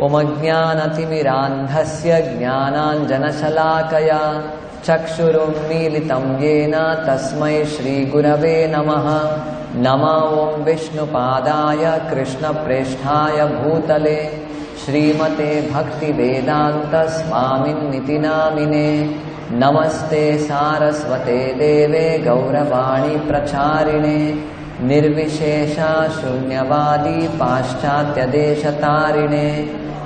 उमज्ञानतिमिरान्धस्य ज्ञानाञ्जनशलाकया चक्षुरुन्मीलितं येन तस्मै श्रीगुरवे नमः। नम ॐ विष्णुपादाय कृष्णप्रेष्ठाय भूतले। श्रीमते भक्तिवेदान्तस्वामिन्निति नामिने नमस्ते सारस्वते देवे गौरवाणी प्रचारिणे। निर्विशेषा शून्यवादी पाश्चात्यदेशतारिणे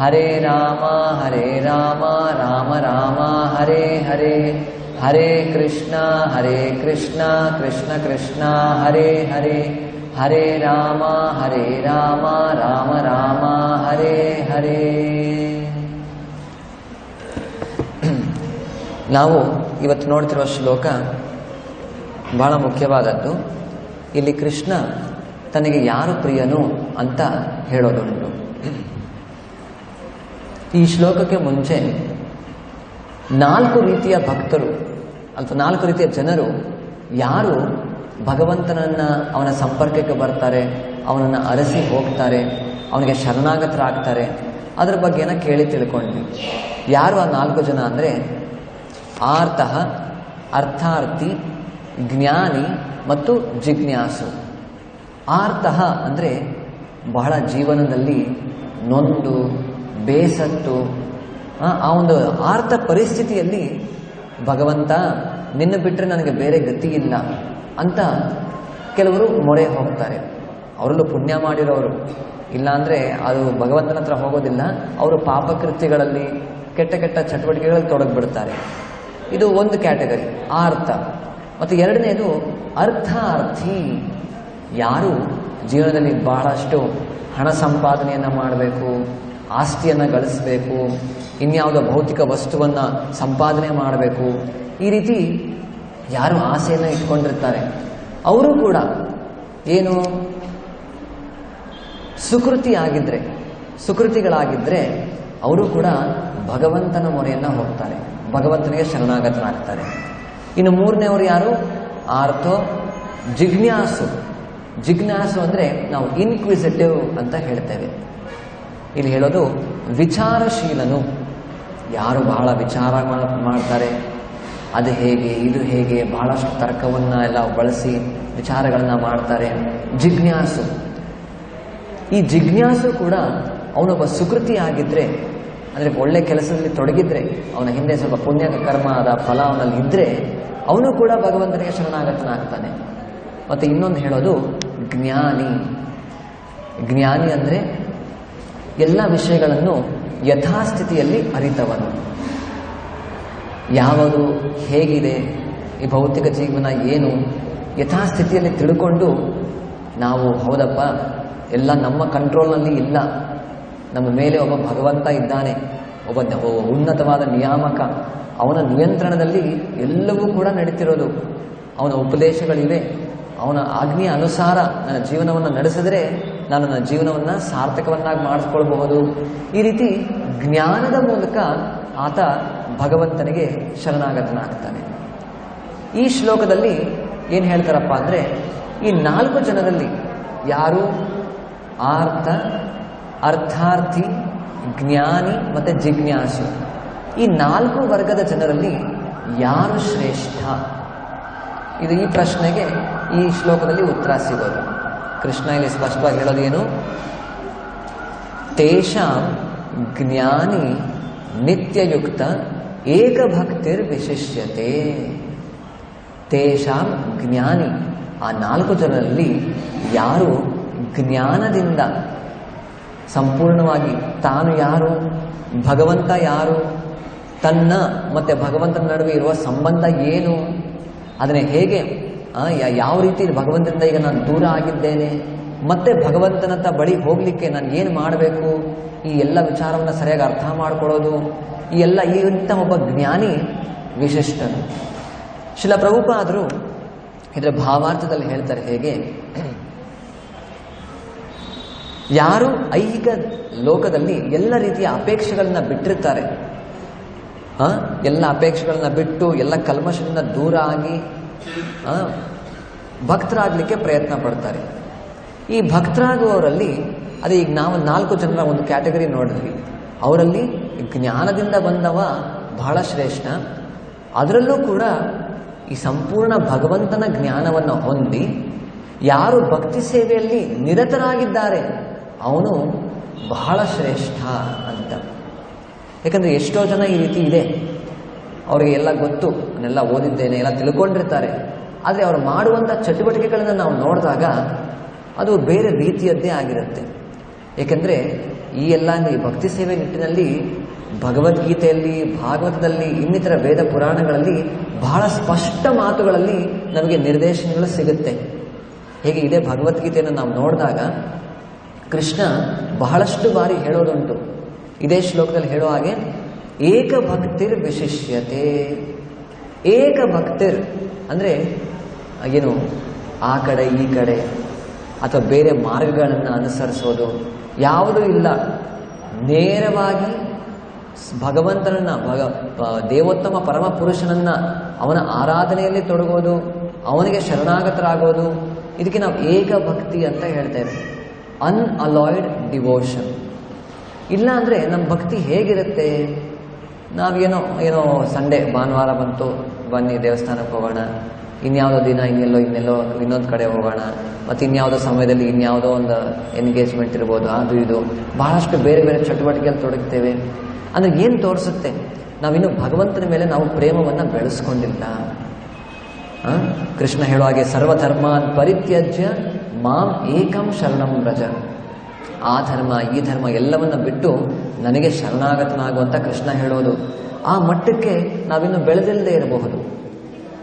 ಹರೇ ರಾಮ ಹರೇ ರಾಮ ರಾಮ ರಾಮ, ಹರೇ ಹರೇ ಹರೇ ಕೃಷ್ಣ ಹರೇ ಕೃಷ್ಣ ಕೃಷ್ಣ ಕೃಷ್ಣ, ಹರೇ ಹರೇ ಹರೇ ರಾಮ ಹರೇ ರಾಮ ರಾಮ ರಾಮ, ಹರೇ ಹರೇ. ನಾವು ಇವತ್ತು ನೋಡ್ತಿರುವ ಶ್ಲೋಕ ಬಹಳ ಮುಖ್ಯವಾದದ್ದು. ಇಲ್ಲಿ ಕೃಷ್ಣ ತನಗೆ ಯಾರು ಪ್ರಿಯನು ಅಂತ ಹೇಳೋದುಂಟು ಈ ಶ್ಲೋಕಕ್ಕೆ ಮುಂಚೆ ನಾಲ್ಕು ರೀತಿಯ ಭಕ್ತರು ಅಥವಾ ನಾಲ್ಕು ರೀತಿಯ ಜನರು ಯಾರು ಭಗವಂತನನ್ನ ಅವನ ಸಂಪರ್ಕಕ್ಕೆ ಬರ್ತಾರೆ, ಅವನನ್ನು ಅರಸಿ ಹೋಗ್ತಾರೆ, ಅವನಿಗೆ ಶರಣಾಗತರಾಗ್ತಾರೆ ಅದರ ಬಗ್ಗೆನ ಕೇಳಿ ತಿಳ್ಕೊಂಡ್ವಿ. ಯಾರು ಆ ನಾಲ್ಕು ಜನ ಅಂದರೆ? ಆರ್ತಃ, ಅರ್ಥಾರ್ಥಿ, ಜ್ಞಾನಿ ಮತ್ತು ಜಿಜ್ಞಾಸು. ಆರ್ತಃ ಅಂದರೆ ಬಹಳ ಜೀವನದಲ್ಲಿ ನೊಂದು ಬೇಸತ್ತು, ಆ ಒಂದು ಆರ್ಥ ಪರಿಸ್ಥಿತಿಯಲ್ಲಿ ಭಗವಂತ, ನಿನ್ನ ಬಿಟ್ಟರೆ ನನಗೆ ಬೇರೆ ಗತಿ ಇಲ್ಲ ಅಂತ ಕೆಲವರು ಮೊರೆ ಹೋಗ್ತಾರೆ. ಅವರಲ್ಲೂ ಪುಣ್ಯ ಮಾಡಿರೋರು. ಇಲ್ಲಾಂದರೆ ಅದು ಭಗವಂತನ ಹತ್ರ ಹೋಗೋದಿಲ್ಲ. ಅವರು ಪಾಪಕೃತ್ಯಗಳಲ್ಲಿ ಕೆಟ್ಟ ಕೆಟ್ಟ ಚಟುವಟಿಕೆಗಳಲ್ಲಿ ತೊಡಗಿಬಿಡ್ತಾರೆ. ಇದು ಒಂದು ಕ್ಯಾಟಗರಿ ಆರ್ಥ ಮತ್ತು ಎರಡನೇದು, ಅರ್ಥಾರ್ಥಿ. ಯಾರು ಜೀವನದಲ್ಲಿ ಬಹಳಷ್ಟು ಹಣ ಸಂಪಾದನೆಯನ್ನು ಮಾಡಬೇಕು ಆಸ್ತಿಯನ್ನು ಗಳಿಸಬೇಕು, ಇನ್ಯಾವುದೋ ಭೌತಿಕ ವಸ್ತುವನ್ನು ಸಂಪಾದನೆ ಮಾಡಬೇಕು. ಈ ರೀತಿ ಯಾರು ಆಸೆಯನ್ನು ಇಟ್ಕೊಂಡಿರ್ತಾರೆ. ಅವರು ಕೂಡ ಏನು? ಸುಕೃತಿ ಆಗಿದ್ರೆ ಸುಕೃತಿಗಳಾಗಿದ್ದರೆ ಅವರು ಕೂಡ ಭಗವಂತನ ಮೊರೆಯನ್ನು ಹೋಗ್ತಾರೆ. ಭಗವಂತನಿಗೆ ಶರಣಾಗತನಾಗ್ತಾರೆ ಇನ್ನು ಮೂರನೇವರು ಯಾರು? ಆರ್ಥೋ ಜಿಜ್ಞಾಸು. ಜಿಜ್ಞಾಸು ಅಂದರೆ ನಾವು ಇನ್ಕ್ವಿಸಿಟಿವ್ ಅಂತ ಹೇಳ್ತೇವೆ. ಇಲ್ಲಿ ಹೇಳೋದು, ವಿಚಾರಶೀಲನು. ಯಾರು ಬಹಳ ವಿಚಾರ ಮಾಡ್ತಾರೆ? ಅದು ಹೇಗೆ, ಇದು ಹೇಗೆ, ಬಹಳಷ್ಟು ತರ್ಕವನ್ನು ಎಲ್ಲ ಬಳಸಿ ವಿಚಾರಗಳನ್ನ ಮಾಡ್ತಾರೆ. ಜಿಜ್ಞಾಸು. ಈ ಜಿಜ್ಞಾಸು ಕೂಡ ಅವನೊಬ್ಬ ಸುಕೃತಿ ಆಗಿದ್ರೆ ಅಂದರೆ ಒಳ್ಳೆ ಕೆಲಸದಲ್ಲಿ ತೊಡಗಿದ್ರೆ, ಅವನ ಹಿಂದೆ ಸ್ವಲ್ಪ ಪುಣ್ಯ ಕರ್ಮ ಆದ ಫಲ ಅವನಲ್ಲಿ ಇದ್ದರೆ ಅವನು ಕೂಡ ಭಗವಂತನಿಗೆ ಶರಣಾಗತನಾಗ್ತಾನೆ. ಮತ್ತು ಇನ್ನೊಂದು ಹೇಳೋದು, ಜ್ಞಾನಿ. ಜ್ಞಾನಿ ಅಂದರೆ ಎಲ್ಲ ವಿಷಯಗಳನ್ನು ಯಥಾಸ್ಥಿತಿಯಲ್ಲಿ ಅರಿತವನು. ಯಾವುದು, ಹೇಗಿದೆ, ಈ ಭೌತಿಕ ಜೀವನ ಏನು, ಯಥಾಸ್ಥಿತಿಯಲ್ಲಿ ತಿಳ್ಕೊಂಡು ನಾವು, ಹೌದಪ್ಪ, ಎಲ್ಲ ನಮ್ಮ ಕಂಟ್ರೋಲ್ನಲ್ಲಿ ಇಲ್ಲ. ನಮ್ಮ ಮೇಲೆ ಒಬ್ಬ ಭಗವಂತ ಇದ್ದಾನೆ, ಒಬ್ಬ ಉನ್ನತವಾದ ನಿಯಾಮಕ. ಅವನ ನಿಯಂತ್ರಣದಲ್ಲಿ ಎಲ್ಲವೂ ಕೂಡ ನಡೀತಿರೋದು. ಅವನ ಉಪದೇಶಗಳಿವೆ. ಅವನ ಆಜ್ಞೆಯ ಅನುಸಾರ ನನ್ನ ಜೀವನವನ್ನು ನಡೆಸಿದ್ರೆ ನಾನು ನನ್ನ ಜೀವನವನ್ನು ಸಾರ್ಥಕವನ್ನಾಗಿ ಮಾಡಿಸ್ಕೊಳ್ಬಹುದು. ಈ ರೀತಿ ಜ್ಞಾನದ ಮೂಲಕ ಆತ ಭಗವಂತನಿಗೆ ಶರಣಾಗತನಾಗ್ತಾನೆ. ಈ ಶ್ಲೋಕದಲ್ಲಿ ಏನು ಹೇಳ್ತಾರಪ್ಪ ಅಂದರೆ, ಈ ನಾಲ್ಕು ಜನರಲ್ಲಿ ಯಾರು? ಆರ್ಥ, ಅರ್ಥಾರ್ಥಿ, ಜ್ಞಾನಿ ಮತ್ತು ಜಿಜ್ಞಾಸು. ಈ ನಾಲ್ಕು ವರ್ಗದ ಜನರಲ್ಲಿ ಯಾರು ಶ್ರೇಷ್ಠ? ಇದು ಈ ಪ್ರಶ್ನೆಗೆ ಈ ಶ್ಲೋಕದಲ್ಲಿ ಉತ್ತರ ಸಿಗೋದು. ಕೃಷ್ಣ ಇಲ್ಲಿ ಸ್ಪಷ್ಟವಾಗಿ ಹೇಳೋದೇನು ತೇಷಾಂ ಜ್ಞಾನಿ ನಿತ್ಯಯುಕ್ತ ಏಕಭಕ್ತಿರ್ ವಿಶಿಷ್ಯತೆ. ತೇಷಾಂ ಜ್ಞಾನಿ. ಆ ನಾಲ್ಕು ಜನರಲ್ಲಿ ಯಾರು ಜ್ಞಾನದಿಂದ ಸಂಪೂರ್ಣವಾಗಿ ತಾನು ಯಾರು, ಭಗವಂತ ಯಾರು, ತನ್ನ ಮತ್ತು ಭಗವಂತನ ನಡುವೆ ಇರುವ ಸಂಬಂಧ ಏನು, ಅದನ್ನು ಹೇಗೆ ಯಾವ ರೀತಿ ಭಗವಂತನಿಂದ ಈಗ ನಾನು ದೂರ ಆಗಿದ್ದೇನೆ, ಮತ್ತೆ ಭಗವಂತನತ್ತ ಬಳಿ ಹೋಗಲಿಕ್ಕೆ ನಾನು ಏನು ಮಾಡಬೇಕು? ಈ ಎಲ್ಲ ವಿಚಾರವನ್ನು ಸರಿಯಾಗಿ ಅರ್ಥ ಮಾಡ್ಕೊಳ್ಳೋದು ಈ ಎಲ್ಲ ಈ ಇಂಥ ಒಬ್ಬ ಜ್ಞಾನಿ ವಿಶಿಷ್ಟನು. ಶಿಲ ಪ್ರಭುಪಾದರು ಇದರ ಭಾವಾರ್ಥದಲ್ಲಿ ಹೇಳ್ತಾರೆ ಹೇಗೆ? ಯಾರು ಐಹಿಕ ಲೋಕದಲ್ಲಿ ಎಲ್ಲ ರೀತಿಯ ಅಪೇಕ್ಷೆಗಳನ್ನ ಬಿಟ್ಟಿರ್ತಾರೆ ಎಲ್ಲ ಅಪೇಕ್ಷೆಗಳನ್ನ ಬಿಟ್ಟು ಎಲ್ಲ ಕಲ್ಮಶದಿಂದ ದೂರ ಆಗಿ ಭಕ್ತರಾಗಲಿಕ್ಕೆ ಪ್ರಯತ್ನ ಪಡ್ತಾರೆ. ಈ ಭಕ್ತರಾಗುವವರಲ್ಲಿ, ಅದೇ ಈಗ ನಾವು ನಾಲ್ಕು ಜನರ ಒಂದು ಕ್ಯಾಟಗರಿ ನೋಡಿದ್ವಿ. ಅವರಲ್ಲಿ ಜ್ಞಾನದಿಂದ ಬಂದವ ಬಹಳ ಶ್ರೇಷ್ಠ. ಅದರಲ್ಲೂ ಕೂಡ ಈ ಸಂಪೂರ್ಣ ಭಗವಂತನ ಜ್ಞಾನವನ್ನು ಹೊಂದಿ, ಯಾರು ಭಕ್ತಿ ಸೇವೆಯಲ್ಲಿ ನಿರತರಾಗಿದ್ದಾರೆ, ಅವನು ಬಹಳ ಶ್ರೇಷ್ಠ ಅಂತ. ಯಾಕಂದರೆ ಎಷ್ಟೋ ಜನ ಈ ರೀತಿ ಇದೆ. ಅವರಿಗೆ ಎಲ್ಲ ಗೊತ್ತು ಅನ್ನೆಲ್ಲ ಓದಿದ್ದೇನೆ, ಎಲ್ಲ ತಿಳ್ಕೊಂಡಿರ್ತಾರೆ. ಆದರೆ ಅವರು ಮಾಡುವಂಥ ಚಟುವಟಿಕೆಗಳನ್ನು ನಾವು ನೋಡಿದಾಗ ಅದು ಬೇರೆ ರೀತಿಯದ್ದೇ ಆಗಿರುತ್ತೆ. ಏಕೆಂದರೆ ಈ ಎಲ್ಲ ಈ ಭಕ್ತಿ ಸೇವೆ ನಿಟ್ಟಿನಲ್ಲಿ, ಭಗವದ್ಗೀತೆಯಲ್ಲಿ, ಭಾಗವತದಲ್ಲಿ, ಇನ್ನಿತರ ವೇದ ಪುರಾಣಗಳಲ್ಲಿ ಬಹಳ ಸ್ಪಷ್ಟ ಮಾತುಗಳಲ್ಲಿ ನಮಗೆ ನಿರ್ದೇಶನಗಳು ಸಿಗುತ್ತೆ. ಹೇಗೆ ಇದೇ ಭಗವದ್ಗೀತೆಯನ್ನು ನಾವು ನೋಡಿದಾಗ ಕೃಷ್ಣ ಬಹಳಷ್ಟು ಬಾರಿ ಹೇಳೋದುಂಟು. ಇದೇ ಶ್ಲೋಕದಲ್ಲಿ ಹೇಳೋ ಹಾಗೆ ಏಕ ಭಕ್ತಿರ್ ವಿಶಿಷ್ಯತೆ ಏಕ ಭಕ್ತಿರ್ ಅಂದರೆ, ಏನು, ಆ ಕಡೆ, ಈ ಕಡೆ, ಅಥವಾ ಬೇರೆ ಮಾರ್ಗಗಳನ್ನು ಅನುಸರಿಸೋದು. ಯಾವುದೂ ಇಲ್ಲ. ನೇರವಾಗಿ ಭಗವಂತನನ್ನು, ಭಗ ದೇವೋತ್ತಮ ಪರಮ ಪುರುಷನನ್ನ ಅವನ ಆರಾಧನೆಯಲ್ಲಿ ತೊಡಗೋದು, ಅವನಿಗೆ ಶರಣಾಗತರಾಗೋದು, ಇದಕ್ಕೆ ನಾವು ಏಕ ಭಕ್ತಿ ಅಂತ ಹೇಳ್ತೇವೆ ಅನ್ಅಲಾಯ್ಡ್ ಡಿವೋಷನ್ ಇಲ್ಲ ಅಂದರೆ ನಮ್ಮ ಭಕ್ತಿ ಹೇಗಿರುತ್ತೆ? ನಾವೇನೋ ಏನೋ ಸಂಡೇ, ಭಾನುವಾರ ಬಂತು. ಬನ್ನಿ ದೇವಸ್ಥಾನಕ್ಕೆ ಹೋಗೋಣ. ಇನ್ಯಾವುದೋ ದಿನ, ಇನ್ನೆಲ್ಲೋ ಇನ್ನೆಲ್ಲೋ, ಇನ್ನೊಂದು ಕಡೆ ಹೋಗೋಣ. ಮತ್ತು ಇನ್ಯಾವುದೋ ಸಮಯದಲ್ಲಿ ಇನ್ಯಾವುದೋ ಒಂದು ಎನ್ಗೇಜ್ಮೆಂಟ್ ಇರ್ಬೋದು, ಅದು ಇದು. ಬಹಳಷ್ಟು ಬೇರೆ ಬೇರೆ ಚಟುವಟಿಕೆಯಲ್ಲಿ ತೊಡಗ್ತೇವೆ. ಅಂದರೆ ಏನು ತೋರಿಸುತ್ತೆ? ನಾವಿನ್ನು ಭಗವಂತನ ಮೇಲೆ ನಾವು ಪ್ರೇಮವನ್ನು ಬೆಳೆಸ್ಕೊಂಡಿಲ್ಲ? ಕೃಷ್ಣ ಹೇಳುವ ಹಾಗೆ ಸರ್ವಧರ್ಮಾನ್ ಪರಿತ್ಯಜ್ಯ ಮಾಂ ಏಕಂ ಶರಣಂ ವ್ರಜ. ಆ ಧರ್ಮ, ಈ ಧರ್ಮ ಎಲ್ಲವನ್ನ ಬಿಟ್ಟು ನನಗೆ ಶರಣಾಗತನಾಗುವಂತ ಕೃಷ್ಣ ಹೇಳೋದು, ಆ ಮಟ್ಟಕ್ಕೆ ನಾವಿನ್ನು ಬೆಳೆದಿಲ್ಲದೆ ಇರಬಹುದು.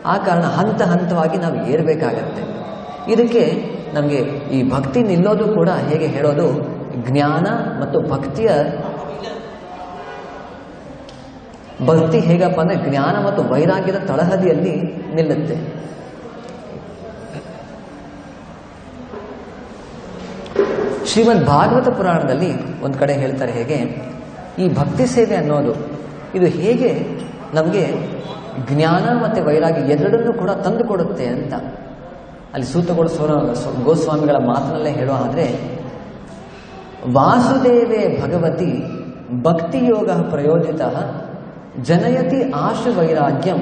ಆ ಕಾರಣ ಹಂತ ಹಂತವಾಗಿ ನಾವು ಏರ್ಬೇಕಾಗತ್ತೆ. ಇದಕ್ಕೆ ನಮಗೆ ಈ ಭಕ್ತಿ ನಿಲ್ಲೋದು ಕೂಡ ಹೇಗೆ ಹೇಳೋದು, ಜ್ಞಾನ ಮತ್ತು ಭಕ್ತಿಯ ಭಕ್ತಿ ಹೇಗಪ್ಪ ಅಂದ್ರೆ ಜ್ಞಾನ ಮತ್ತು ವೈರಾಗ್ಯದ ತಳಹದಿಯಲ್ಲಿ ನಿಲ್ಲುತ್ತೆ. ಶ್ರೀಮದ್ ಭಾಗವತ ಪುರಾಣದಲ್ಲಿ ಒಂದು ಕಡೆ ಹೇಳ್ತಾರೆ ಹೇಗೆ, ಈ ಭಕ್ತಿ ಸೇವೆ ಅನ್ನೋದು, ಇದು ಹೇಗೆ ನಮಗೆ ಜ್ಞಾನ ಮತ್ತು ವೈರಾಗ್ಯ ಎರಡನ್ನೂ ಕೂಡ ತಂದು ಕೊಡುತ್ತೆ ಅಂತ. ಅಲ್ಲಿ ಸೂತಗೋಡ ಸೋರ ಗೋಸ್ವಾಮಿಗಳ ಮಾತಿನಲ್ಲೇ ಹೇಳೋ ಆದರೆ ವಾಸುದೇವೇ ಭಗವತಿ ಭಕ್ತಿಯೋಗ ಪ್ರಯೋಜಿತ ಜನಯತಿ ಆಶು ವೈರಾಗ್ಯಂ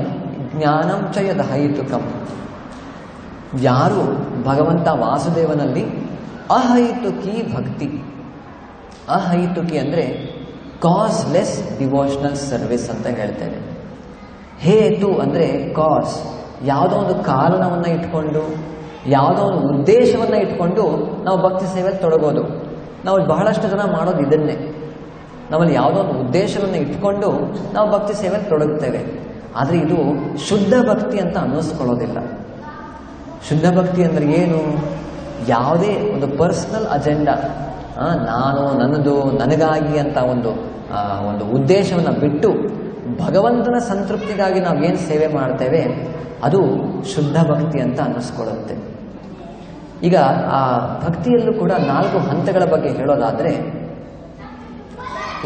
ಜ್ಞಾನಂಚಯದ ಹೈತುಕಂ ಯಾರು ಭಗವಂತ ವಾಸುದೇವನಲ್ಲಿ ಅಹೈತುಕಿ ಭಕ್ತಿ. ಅಹೈತುಕಿ ಅಂದರೆ ಕಾಸ್ಲೆಸ್ ಡಿವೋಷನಲ್ ಸರ್ವಿಸ್ ಅಂತ ಹೇಳ್ತೇವೆ ಹೇತು ಅಂದರೆ ಕಾಸ್ ಯಾವುದೋ ಒಂದು ಕಾರಣವನ್ನು ಇಟ್ಕೊಂಡು, ಯಾವುದೋ ಒಂದು ಉದ್ದೇಶವನ್ನು ಇಟ್ಕೊಂಡು ನಾವು ಭಕ್ತಿ ಸೇವೆಯಲ್ಲಿ ತೊಡಗೋದು. ನಾವು ಬಹಳಷ್ಟು ಜನ ಮಾಡೋದು ಇದನ್ನೇ. ನಮ್ಮಲ್ಲಿ ಯಾವುದೋ ಒಂದು ಉದ್ದೇಶವನ್ನು ಇಟ್ಕೊಂಡು ನಾವು ಭಕ್ತಿ ಸೇವೆಯಲ್ಲಿ ತೊಡಗುತ್ತೇವೆ ಆದರೆ ಇದು ಶುದ್ಧ ಭಕ್ತಿ ಅಂತ ಅನ್ನಿಸ್ಕೊಳ್ಳೋದಿಲ್ಲ. ಶುದ್ಧ ಭಕ್ತಿ ಅಂದರೆ ಏನು? ಯಾವುದೇ ಒಂದು ಪರ್ಸ್ನಲ್ ಅಜೆಂಡಾ ನಾನು ನನ್ನದು, ನನಗಾಗಿ ಅಂತ ಒಂದು ಒಂದು ಉದ್ದೇಶವನ್ನು ಬಿಟ್ಟು ಭಗವಂತನ ಸಂತೃಪ್ತಿಗಾಗಿ ನಾವು ಏನು ಸೇವೆ ಮಾಡ್ತೇವೆ, ಅದು ಶುದ್ಧ ಭಕ್ತಿ ಅಂತ ಅನ್ನಿಸ್ಕೊಳ್ಳುತ್ತೆ. ಈಗ, ಆ, ಭಕ್ತಿಯಲ್ಲೂ ಕೂಡ ನಾಲ್ಕು ಹಂತಗಳ ಬಗ್ಗೆ ಹೇಳೋದಾದರೆ,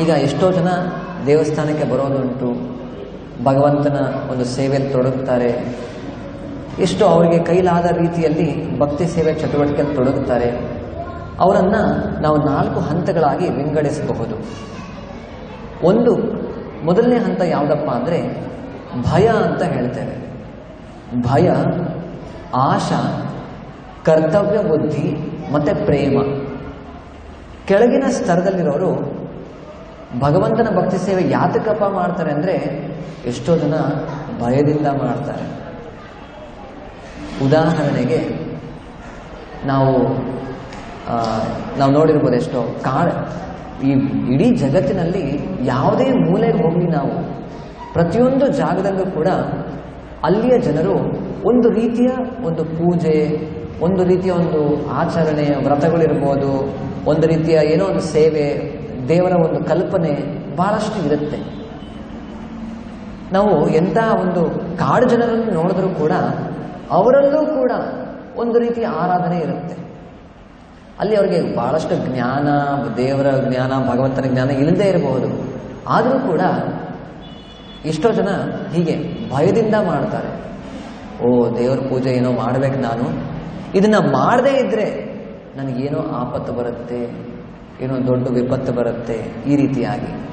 ಈಗ ಎಷ್ಟೋ ಜನ ದೇವಸ್ಥಾನಕ್ಕೆ ಬರೋದುಂಟು, ಭಗವಂತನ ಒಂದು ಸೇವೆಯಲ್ಲಿ ತೊಡಗುತ್ತಾರೆ ಎಷ್ಟೋ ಅವರಿಗೆ ಕೈಲಾದ ರೀತಿಯಲ್ಲಿ ಭಕ್ತಿ ಸೇವೆ ಚಟುವಟಿಕೆಯಲ್ಲಿ ತೊಡಗುತ್ತಾರೆ. ಅವರನ್ನು ನಾವು ನಾಲ್ಕು ಹಂತಗಳಾಗಿ ವಿಂಗಡಿಸಬಹುದು. ಒಂದು, ಮೊದಲನೇ ಹಂತ ಯಾವುದಪ್ಪ ಅಂದರೆ ಭಯ ಅಂತ ಹೇಳ್ತೇವೆ. ಭಯ, ಆಶಾ, ಕರ್ತವ್ಯ, ಬುದ್ಧಿ, ಮತ್ತು ಪ್ರೇಮ. ಕೆಳಗಿನ ಸ್ತರದಲ್ಲಿರೋರು ಭಗವಂತನ ಭಕ್ತಿ ಸೇವೆ ಯಾತಕಪ್ಪ ಮಾಡ್ತಾರೆ ಅಂದರೆ ಎಷ್ಟೋ ಜನ ಭಯದಿಂದ ಮಾಡ್ತಾರೆ. ಉದಾಹರಣೆಗೆ ನಾವು ನಾವು ನೋಡಿರ್ಬೋದು ಎಷ್ಟೋ ಕಾಳ, ಈ ಇಡೀ ಜಗತ್ತಿನಲ್ಲಿ ಯಾವುದೇ ಮೂಲೆಗೆ ಹೋಗಿ ನಾವು ಪ್ರತಿಯೊಂದು ಜಾಗದಲ್ಲೂ ಕೂಡ ಅಲ್ಲಿಯ ಜನರು ಒಂದು ರೀತಿಯ ಒಂದು ಪೂಜೆ, ಒಂದು ರೀತಿಯ ಒಂದು ಆಚರಣೆ, ವ್ರತಗಳಿರ್ಬೋದು, ಒಂದು ರೀತಿಯ ಏನೋ ಒಂದು ಸೇವೆ, ದೇವರ ಒಂದು ಕಲ್ಪನೆ ಬಹಳಷ್ಟು ಇರುತ್ತೆ. ನಾವು ಎಂಥ ಒಂದು ಕಾಡು ಜನರನ್ನು ನೋಡಿದ್ರೂ ಕೂಡ ಅವರಲ್ಲೂ ಕೂಡ ಒಂದು ರೀತಿಯ ಆರಾಧನೆ ಇರುತ್ತೆ. ಅಲ್ಲಿ ಅವರಿಗೆ ಬಹಳಷ್ಟು ಜ್ಞಾನ, ದೇವರ ಜ್ಞಾನ, ಭಗವಂತನ ಜ್ಞಾನ ಇಲ್ಲದೆ ಇರಬಹುದು. ಆದರೂ ಕೂಡ ಎಷ್ಟೋ ಜನ ಹೀಗೆ ಭಯದಿಂದ ಮಾಡ್ತಾರೆ. ಓ, ದೇವರ ಪೂಜೆ ಏನೋ ಮಾಡ್ಬೇಕು ನಾನು. ಇದನ್ನ ಮಾಡದೇ ಇದ್ರೆ ನನಗೇನೋ ಆಪತ್ತು ಬರುತ್ತೆ, ಏನೋ ದೊಡ್ಡ ವಿಪತ್ತು ಬರುತ್ತೆ, ಈ ರೀತಿಯಾಗಿ.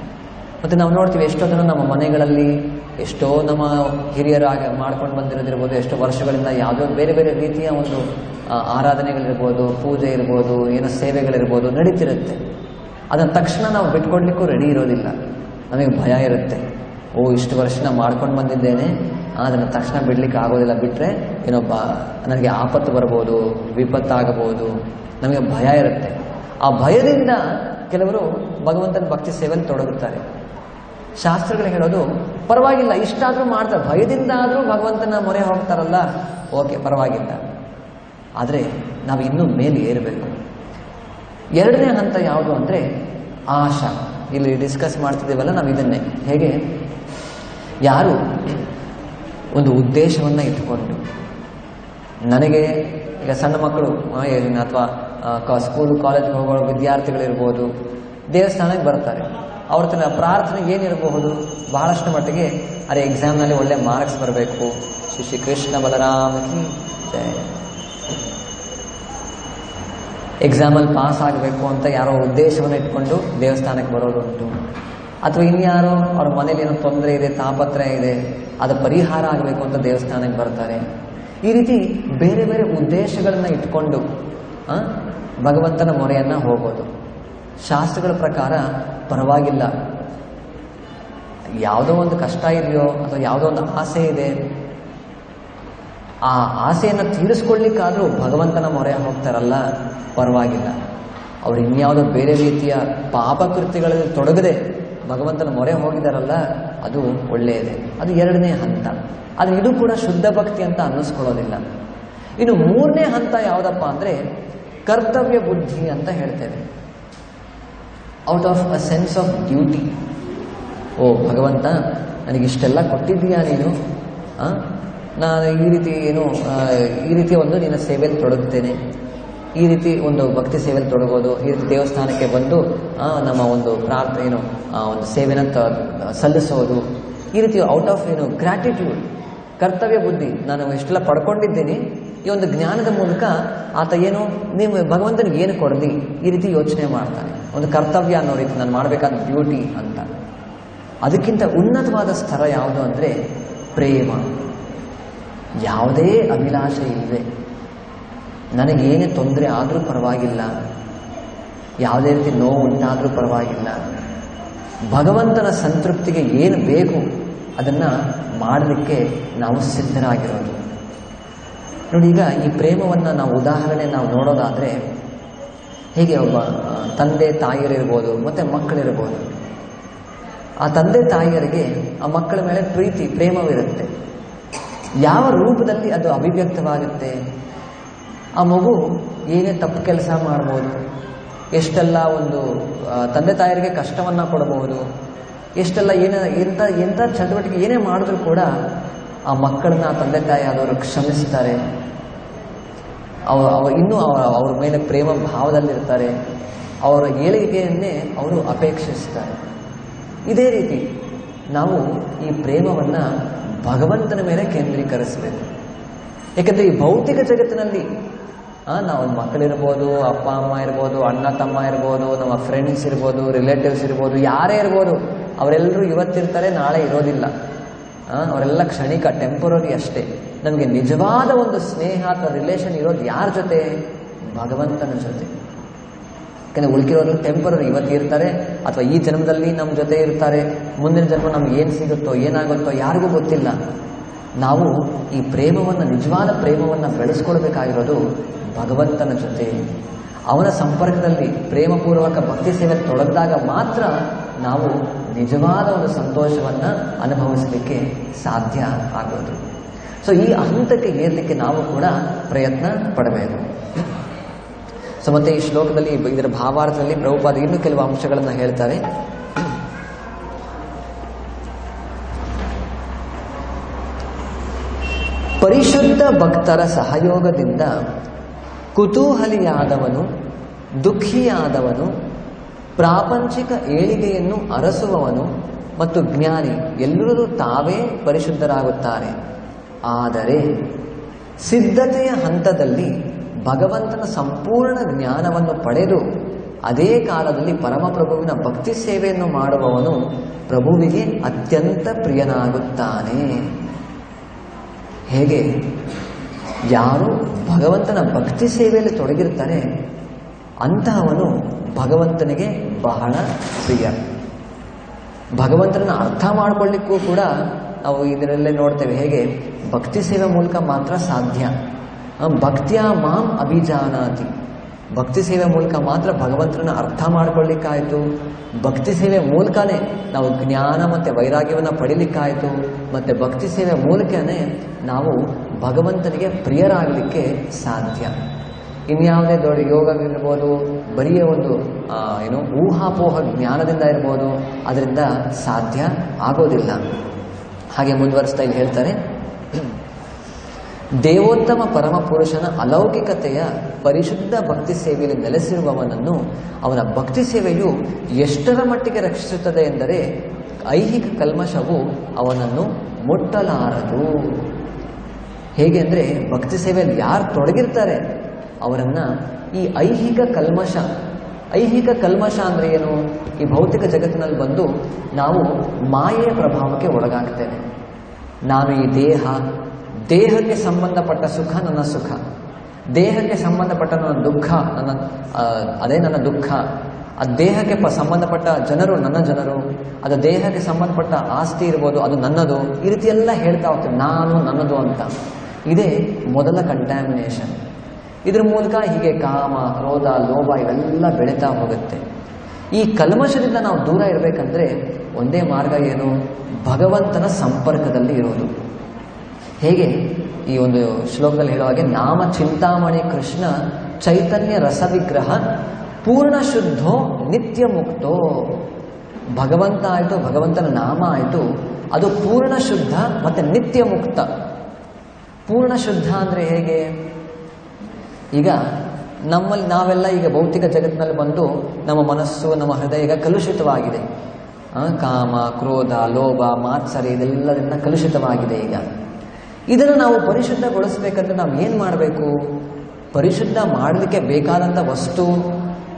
ಮತ್ತೆ ನಾವು ನೋಡ್ತೀವಿ ಎಷ್ಟೋ ಜನ ನಮ್ಮ ಮನೆಗಳಲ್ಲಿ ಎಷ್ಟೋ ನಮ್ಮ ಹಿರಿಯರಾಗಿ ಮಾಡ್ಕೊಂಡು ಬಂದಿರೋದಿರ್ಬೋದು, ಎಷ್ಟೋ ವರ್ಷಗಳಿಂದ ಯಾವುದೋ ಬೇರೆ ಬೇರೆ ರೀತಿಯ ಒಂದು ಆರಾಧನೆಗಳಿರ್ಬೋದು, ಪೂಜೆ ಇರ್ಬೋದು, ಏನೋ ಸೇವೆಗಳಿರ್ಬೋದು ನಡೀತಿರುತ್ತೆ. ಅದನ್ನು ತಕ್ಷಣ ನಾವು ಬಿಟ್ಕೊಡ್ಲಿಕ್ಕೂ ರೆಡಿ ಇರೋದಿಲ್ಲ. ನಮಗೆ ಭಯ ಇರುತ್ತೆ. ಓ, ಇಷ್ಟು ವರ್ಷ ನಾನು ಮಾಡ್ಕೊಂಡು ಬಂದಿದ್ದೇನೆ ಅದನ್ನು ತಕ್ಷಣ ಬಿಡ್ಲಿಕ್ಕೆ ಆಗೋದಿಲ್ಲ. ಬಿಟ್ಟರೆ ಏನೋ ಬಾ, ನನಗೆ ಆಪತ್ತು ಬರ್ಬೋದು ವಿಪತ್ತಾಗಬಹುದು ನಮಗೆ ಭಯ ಇರುತ್ತೆ. ಆ ಭಯದಿಂದ ಕೆಲವರು ಭಗವಂತನ ಭಕ್ತಿ ಸೇವೆಯಲ್ಲಿ ತೊಡಗುತ್ತಾರೆ. ಶಾಸ್ತ್ರಗಳು ಹೇಳೋದು, ಪರವಾಗಿಲ್ಲ, ಇಷ್ಟಾದರೂ ಮಾಡ್ತಾರೆ ಭಯದಿಂದ ಆದರೂ ಭಗವಂತನ ಮೊರೆ ಹೋಗ್ತಾರಲ್ಲ, ಓಕೆ, ಪರವಾಗಿಲ್ಲ. ಆದರೆ, ನಾವು ಇನ್ನೂ ಮೇಲೆ ಏರಬೇಕು. ಎರಡನೇ ಹಂತ ಯಾವುದು ಅಂದರೆ, ಆಶಾ. ಇಲ್ಲಿ ಡಿಸ್ಕಸ್ ಮಾಡ್ತಿದ್ದೀವಲ್ಲ ನಾವು ಇದನ್ನೇ. ಹೇಗೆ? ಯಾರು ಒಂದು ಉದ್ದೇಶವನ್ನು ಇಟ್ಟುಕೊಂಡು. ನನಗೆ ಈಗ ಸಣ್ಣ ಮಕ್ಕಳು ಅಥವಾ ಸ್ಕೂಲ್ ಕಾಲೇಜ್ಗೆ ಹೋಗೋ ವಿದ್ಯಾರ್ಥಿಗಳಿರ್ಬೋದು, ದೇವಸ್ಥಾನಕ್ಕೆ ಬರ್ತಾರೆ ಅವ್ರ ತನ್ನ ಪ್ರಾರ್ಥನೆ ಏನಿರಬಹುದು ಬಹಳಷ್ಟು ಮಟ್ಟಿಗೆ ಅರೆ ಎಕ್ಸಾಮ್ನಲ್ಲಿ ಒಳ್ಳೆ ಮಾರ್ಕ್ಸ್ ಬರಬೇಕು. ಶ್ರೀ ಶ್ರೀ ಕೃಷ್ಣ ಬಲರಾಮ ಜಯ ಎಕ್ಸಾಮಲ್ಲಿ ಪಾಸ್ ಆಗಬೇಕು ಅಂತ ಯಾರೋ ಉದ್ದೇಶವನ್ನು ಇಟ್ಕೊಂಡು ದೇವಸ್ಥಾನಕ್ಕೆ ಬರೋದು ಉಂಟು. ಅಥವಾ ಇನ್ಯಾರೋ ಅವ್ರ ಮನೇಲಿ ಏನೋ ತೊಂದರೆ ಇದೆ, ತಾಪತ್ರಯ ಇದೆ, ಅದು ಪರಿಹಾರ ಆಗಬೇಕು ಅಂತ ದೇವಸ್ಥಾನಕ್ಕೆ ಬರ್ತಾರೆ. ಈ ರೀತಿ ಬೇರೆ ಬೇರೆ ಉದ್ದೇಶಗಳನ್ನ ಇಟ್ಕೊಂಡು ಭಗವಂತನ ಮೊರೆಯನ್ನ ಹೋಗೋದು. ಶಾಸ್ತ್ರಗಳ ಪ್ರಕಾರ ಪರವಾಗಿಲ್ಲ. ಯಾವುದೋ ಒಂದು ಕಷ್ಟ ಇದೆಯೋ ಅಥವಾ ಯಾವುದೋ ಒಂದು ಆಸೆ ಇದೆ, ಆ ಆಸೆಯನ್ನು ತೀರಿಸ್ಕೊಳ್ಳಿಕ್ಕಾದರೂ ಭಗವಂತನ ಮೊರೆ ಹೋಗ್ತಾರಲ್ಲ, ಪರವಾಗಿಲ್ಲ. ಅವ್ರು ಇನ್ಯಾವುದೋ ಬೇರೆ ರೀತಿಯ ಪಾಪಕೃತ್ಯಗಳಲ್ಲಿ ತೊಡಗದೆ ಭಗವಂತನ ಮೊರೆ ಹೋಗಿದಾರಲ್ಲ, ಅದು ಒಳ್ಳೆಯದೇ. ಅದು ಎರಡನೇ ಹಂತ. ಆದರೆ ಇದು ಕೂಡ ಶುದ್ಧ ಭಕ್ತಿ ಅಂತ ಅನ್ನಿಸ್ಕೊಳ್ಳೋದಿಲ್ಲ. ಇನ್ನು ಮೂರನೇ ಹಂತ ಯಾವುದಪ್ಪ ಅಂದರೆ ಕರ್ತವ್ಯ ಬುದ್ಧಿ ಅಂತ ಹೇಳ್ತೇವೆ. Out of a sense of duty ಓ, ಭಗವಂತ, ನನಗಿಷ್ಟೆಲ್ಲ ಕೊಟ್ಟಿದ್ದೀಯಾ ನೀನು? ನಾನು ಈ ರೀತಿ ಏನು ಈ ರೀತಿ ಒಂದು ನಿನ್ನ ಸೇವೆಯಲ್ಲಿ ತೊಡಗುತ್ತೇನೆ. ಈ ರೀತಿ ಒಂದು ಭಕ್ತಿ ಸೇವೆಯಲ್ಲಿ ತೊಡಗೋದು, ಈ ರೀತಿ ದೇವಸ್ಥಾನಕ್ಕೆ ಬಂದು ನಮ್ಮ ಒಂದು ಪ್ರಾರ್ಥ ಏನು ಒಂದು ಸೇವೆನ ಸಲ್ಲಿಸೋದು. ಈ ರೀತಿ ಔಟ್ ಆಫ್ ಏನು ಗ್ರ್ಯಾಟಿಟ್ಯೂಡ್ ಕರ್ತವ್ಯ ಬುದ್ಧಿ. ನಾನು ಇಷ್ಟೆಲ್ಲ ಪಡ್ಕೊಂಡಿದ್ದೀನಿ. ಈ ಒಂದು ಜ್ಞಾನದ ಮೂಲಕ ಆತ ಏನು, ನೀವು ಭಗವಂತನಿಗೆ ಏನು ಕೊಡಲಿ ಈ ರೀತಿ ಯೋಚನೆ ಮಾಡ್ತಾನೆ. ಒಂದು ಕರ್ತವ್ಯ ಅನ್ನೋ ರೀತಿ ನಾನು ಮಾಡಬೇಕಾದ ಡ್ಯೂಟಿ ಅಂತ. ಅದಕ್ಕಿಂತ ಉನ್ನತವಾದ ಸ್ಥರ ಯಾವುದು ಅಂದರೆ ಪ್ರೇಮ. ಯಾವುದೇ ಅಭಿಲಾಷೆ ಇಲ್ಲದೆ ನನಗೇನೇ ತೊಂದರೆ ಆದರೂ ಪರವಾಗಿಲ್ಲ. ಯಾವುದೇ ರೀತಿ ನೋವು ಉಂಟಾದರೂ ಪರವಾಗಿಲ್ಲ. ಭಗವಂತನ ಸಂತೃಪ್ತಿಗೆ ಏನು ಬೇಕು? ಅದನ್ನು ಮಾಡಲಿಕ್ಕೆ ನಾವು ಸಿದ್ಧರಾಗಿರೋದು. ನೋಡಿ, ಈಗ ಈ ಪ್ರೇಮವನ್ನು ನಾವು ಉದಾಹರಣೆ ನಾವು ನೋಡೋದಾದರೆ, ಹೇಗೆ ಒಬ್ಬ ತಂದೆ ತಾಯಿಯರಿರ್ಬೋದು ಮತ್ತು ಮಕ್ಕಳಿರ್ಬೋದು ಆ ತಂದೆ ತಾಯಿಯರಿಗೆ ಆ ಮಕ್ಕಳ ಮೇಲೆ ಪ್ರೀತಿ ಪ್ರೇಮವಿರುತ್ತೆ ಯಾವ ರೂಪದಲ್ಲಿ ಅದು ಅಭಿವ್ಯಕ್ತವಾಗುತ್ತೆ? ಆ ಮಗು ಏನೇ ತಪ್ಪು ಕೆಲಸ ಮಾಡ್ಬೋದು, ಎಷ್ಟೆಲ್ಲ ಒಂದು ತಂದೆ ತಾಯಿಯರಿಗೆ ಕಷ್ಟವನ್ನು ಕೊಡಬಹುದು ಎಷ್ಟೆಲ್ಲ ಏನ ಎಂಥ ಎಂಥ ಚಟುವಟಿಕೆ ಏನೇ ಮಾಡಿದ್ರು ಕೂಡ ಆ ಮಕ್ಕಳನ್ನ ತಂದೆ ತಾಯಿ ಆದವರು ಕ್ಷಮಿಸ್ತಾರೆ. ಅವ ಅವ ಇನ್ನೂ ಅವರ ಮೇಲೆ ಪ್ರೇಮ ಭಾವದಲ್ಲಿರ್ತಾರೆ. ಅವರ ಏಳಿಗೆಯನ್ನೇ ಅವರು ಅಪೇಕ್ಷಿಸ್ತಾರೆ. ಇದೇ ರೀತಿ ನಾವು ಈ ಪ್ರೇಮವನ್ನು ಭಗವಂತನ ಮೇಲೆ ಕೇಂದ್ರೀಕರಿಸಬೇಕು. ಯಾಕಂದರೆ ಈ ಭೌತಿಕ ಜಗತ್ತಿನಲ್ಲಿ ನಾವು ಮಕ್ಕಳಿರ್ಬೋದು, ಅಪ್ಪ, ಅಮ್ಮ ಇರ್ಬೋದು, ಅಣ್ಣ, ತಮ್ಮ ಇರ್ಬೋದು, ನಮ್ಮ ಫ್ರೆಂಡ್ಸ್ ಇರ್ಬೋದು ರಿಲೇಟಿವ್ಸ್ ಇರ್ಬೋದು, ಯಾರೇ ಇರ್ಬೋದು ಅವರೆಲ್ಲರೂ ಇವತ್ತಿರ್ತಾರೆ, ನಾಳೆ ಇರೋದಿಲ್ಲ. ಅವರೆಲ್ಲ ಕ್ಷಣಿಕ ಟೆಂಪರರಿ ಅಷ್ಟೇ. ನಮಗೆ ನಿಜವಾದ ಒಂದು ಸ್ನೇಹ ಅಥವಾ ರಿಲೇಷನ್ ಇರೋದು ಯಾರ ಜೊತೆ? ಭಗವಂತನ ಜೊತೆ. ಯಾಕಂದರೆ ಉಳ್ಕಿರೋರು ಟೆಂಪರರಿ ಇವತ್ತು ಇರ್ತಾರೆ, ಅಥವಾ ಈ ಜನ್ಮದಲ್ಲಿ ನಮ್ಮ ಜೊತೆ ಇರ್ತಾರೆ. ಮುಂದಿನ ಜನ್ಮ ನಮ್ಗೆ ಏನು ಸಿಗುತ್ತೋ, ಏನಾಗುತ್ತೋ ಯಾರಿಗೂ ಗೊತ್ತಿಲ್ಲ. ನಾವು ಈ ಪ್ರೇಮವನ್ನು, ನಿಜವಾದ ಪ್ರೇಮವನ್ನು ಬೆಳೆಸ್ಕೊಳ್ಬೇಕಾಗಿರೋದು ಭಗವಂತನ ಜೊತೆ. ಅವನ ಸಂಪರ್ಕದಲ್ಲಿ ಪ್ರೇಮಪೂರ್ವಕ ಭಕ್ತಿ ಸೇವೆ ತೊಡಗಿದಾಗ ಮಾತ್ರ ನಾವು ನಿಜವಾದ ಒಂದು ಸಂತೋಷವನ್ನು ಅನುಭವಿಸಲಿಕ್ಕೆ ಸಾಧ್ಯ ಆಗೋದು. ಸೊ ಈ ಹಂತಕ್ಕೆ ಏರ್ಲಿಕ್ಕೆ ನಾವು ಕೂಡ ಪ್ರಯತ್ನ ಪಡಬೇಕು. ಸೊ ಮತ್ತೆ ಈ ಶ್ಲೋಕದಲ್ಲಿ ಇದರ ಭಾವಾರ್ಥದಲ್ಲಿ ಪ್ರಭುಪಾದ ಇನ್ನೂ ಕೆಲವು ಅಂಶಗಳನ್ನು ಹೇಳ್ತಾರೆ. ಪರಿಶುದ್ಧ ಭಕ್ತರ ಸಹಯೋಗದಿಂದ ಕುತೂಹಲಿಯಾದವನು, ದುಃಖಿಯಾದವನು ಪ್ರಾಪಂಚಿಕ ಏಳಿಗೆಯನ್ನು ಅರಸುವವನು ಮತ್ತು ಜ್ಞಾನಿ ಎಲ್ಲರೂ ತಾವೇ ಪರಿಶುದ್ಧರಾಗುತ್ತಾರೆ. ಆದರೆ ಸಿದ್ಧತೆಯ ಹಂತದಲ್ಲಿ ಭಗವಂತನ ಸಂಪೂರ್ಣ ಜ್ಞಾನವನ್ನು ಪಡೆದು ಅದೇ ಕಾಲದಲ್ಲಿ ಪರಮಪ್ರಭುವಿನ ಭಕ್ತಿ ಸೇವೆಯನ್ನು ಮಾಡುವವನು ಪ್ರಭುವಿಗೆ ಅತ್ಯಂತ ಪ್ರಿಯನಾಗುತ್ತಾನೆ. ಹೇಗೆ? ಯಾರು ಭಗವಂತನ ಭಕ್ತಿ ಸೇವೆಯಲ್ಲಿ ತೊಡಗಿರ್ತಾರೆ ಅಂತಹವನು ಭಗವಂತನಿಗೆ ಬಹಳ ಪ್ರಿಯ. ಭಗವಂತನನ್ನು ಅರ್ಥ ಮಾಡಿಕೊಳ್ಳಿಕ್ಕೂ ಕೂಡ ನಾವು ಇದರಲ್ಲೇ ನೋಡ್ತೇವೆ ಹೇಗೆ, ಭಕ್ತಿ ಸೇವೆ ಮೂಲಕ ಮಾತ್ರ ಸಾಧ್ಯ. ಭಕ್ತಿಯ ಮಾಂ ಅಭಿಜಾನಾತಿ. ಭಕ್ತಿ ಸೇವೆ ಮೂಲಕ ಮಾತ್ರ ಭಗವಂತನನ್ನು ಅರ್ಥ ಮಾಡ್ಕೊಳ್ಳಿಕ್ಕಾಯ್ತು. ಭಕ್ತಿ ಸೇವೆ ಮೂಲಕನೇ ನಾವು ಜ್ಞಾನ ಮತ್ತು ವೈರಾಗ್ಯವನ್ನು ಪಡಿಲಿಕ್ಕಾಯಿತು. ಮತ್ತು ಭಕ್ತಿ ಸೇವೆ ಮೂಲಕನೇ ನಾವು ಭಗವಂತನಿಗೆ ಪ್ರಿಯರಾಗಲಿಕ್ಕೆ ಸಾಧ್ಯ. ಇನ್ಯಾವುದೇ ದೊಡ್ಡ ಯೋಗವಿರ್ಬೋದು, ಬರಿಯ ಒಂದು ಏನು ಊಹಾಪೋಹ ಜ್ಞಾನದಿಂದ ಇರ್ಬೋದು, ಅದರಿಂದ ಸಾಧ್ಯ ಆಗೋದಿಲ್ಲ. ಹಾಗೆ ಮುಂದುವರಿಸ್ತಾ ಇಲ್ಲಿ ಹೇಳ್ತಾರೆ, ದೇವೋತ್ತಮ ಪರಮ ಪುರುಷನ ಅಲೌಕಿಕತೆಯ ಪರಿಶುದ್ಧ ಭಕ್ತಿ ಸೇವೆಯಲ್ಲಿ ನೆಲೆಸಿರುವವನನ್ನು ಅವನ ಭಕ್ತಿ ಸೇವೆಯು ಎಷ್ಟರ ಮಟ್ಟಿಗೆ ರಕ್ಷಿಸುತ್ತದೆ ಎಂದರೆ ಐಹಿಕ ಕಲ್ಮಶವು ಅವನನ್ನು ಮುಟ್ಟಲಾರದು. ಹೇಗೆ ಅಂದರೆ ಭಕ್ತಿ ಸೇವೆಯಲ್ಲಿ ಯಾರು ತೊಡಗಿರ್ತಾರೆ? ಅವರನ್ನ ಈ ಐಹಿಕ ಕಲ್ಮಶ ಐಹಿಕ ಕಲ್ಮಶ ಅಂದ್ರೆ ಏನು? ಈ ಭೌತಿಕ ಜಗತ್ತಿನಲ್ಲಿ ಬಂದು ನಾವು ಮಾಯೆಯ ಪ್ರಭಾವಕ್ಕೆ ಒಳಗಾಗ್ತೇವೆ. ನಾನು ಈ ದೇಹ, ದೇಹಕ್ಕೆ ಸಂಬಂಧಪಟ್ಟ ಸುಖ ನನ್ನ ಸುಖ. ದೇಹಕ್ಕೆ ಸಂಬಂಧಪಟ್ಟ ನನ್ನ ದುಃಖ ನನ್ನ ಅದೇ ನನ್ನ ದುಃಖ. ಆ ದೇಹಕ್ಕೆ ಸಂಬಂಧಪಟ್ಟ ಜನರು ನನ್ನ ಜನರು. ಅದು ದೇಹಕ್ಕೆ ಸಂಬಂಧಪಟ್ಟ ಆಸ್ತಿ ಇರ್ಬೋದು, ಅದು ನನ್ನದು. ಈ ರೀತಿ ಎಲ್ಲ ಹೇಳ್ತಾ ಹೋಗ್ತೇವೆ, ನಾನು ನನ್ನದು ಅಂತ. ಇದೇ ಮೊದಲ ಕಂಟ್ಯಾಮಿನೇಷನ್ ಇದ್ರ ಮೂಲಕ ಹೀಗೆ ಕಾಮ, ಕ್ರೋಧ, ಲೋಭ ಇವೆಲ್ಲ ಬೆಳೀತಾ ಹೋಗುತ್ತೆ. ಈ ಕಲ್ಮಶದಿಂದ ನಾವು ದೂರ ಇರಬೇಕಂದ್ರೆ ಒಂದೇ ಮಾರ್ಗ ಏನು? ಭಗವಂತನ ಸಂಪರ್ಕದಲ್ಲಿ ಇರೋದು. ಹೇಗೆ? ಈ ಒಂದು ಶ್ಲೋಕದಲ್ಲಿ ಹೇಳೋ ಹಾಗೆ, ನಾಮ ಚಿಂತಾಮಣಿ ಕೃಷ್ಣ ಚೈತನ್ಯ ರಸವಿಗ್ರಹ ಪೂರ್ಣ ಶುದ್ಧೋ ನಿತ್ಯ ಮುಕ್ತೋ. ಭಗವಂತ ಆಯಿತು, ಭಗವಂತನ ನಾಮ ಆಯಿತು, ಅದು ಪೂರ್ಣ ಶುದ್ಧ ಮತ್ತೆ ನಿತ್ಯ ಮುಕ್ತ. ಪೂರ್ಣ ಶುದ್ಧ ಅಂದರೆ ಹೇಗೆ? ಈಗ ನಮ್ಮಲ್ಲಿ ನಾವೆಲ್ಲ ಈಗ ಭೌತಿಕ ಜಗತ್ತಿನಲ್ಲಿ ಬಂದು ನಮ್ಮ ಮನಸ್ಸು, ನಮ್ಮ ಹೃದಯ ಈಗ ಕಲುಷಿತವಾಗಿದೆ. ಕಾಮ, ಕ್ರೋಧ, ಲೋಭ ಮಾತ್ಸರಿ ಇದೆಲ್ಲದರಿಂದ ಕಲುಷಿತವಾಗಿದೆ ಈಗ. ಇದನ್ನು ನಾವು ಪರಿಶುದ್ಧಗೊಳಿಸ್ಬೇಕಂದ್ರೆ ನಾವು ಏನು ಮಾಡಬೇಕು? ಪರಿಶುದ್ಧ ಮಾಡಲಿಕ್ಕೆ ಬೇಕಾದಂಥ ವಸ್ತು,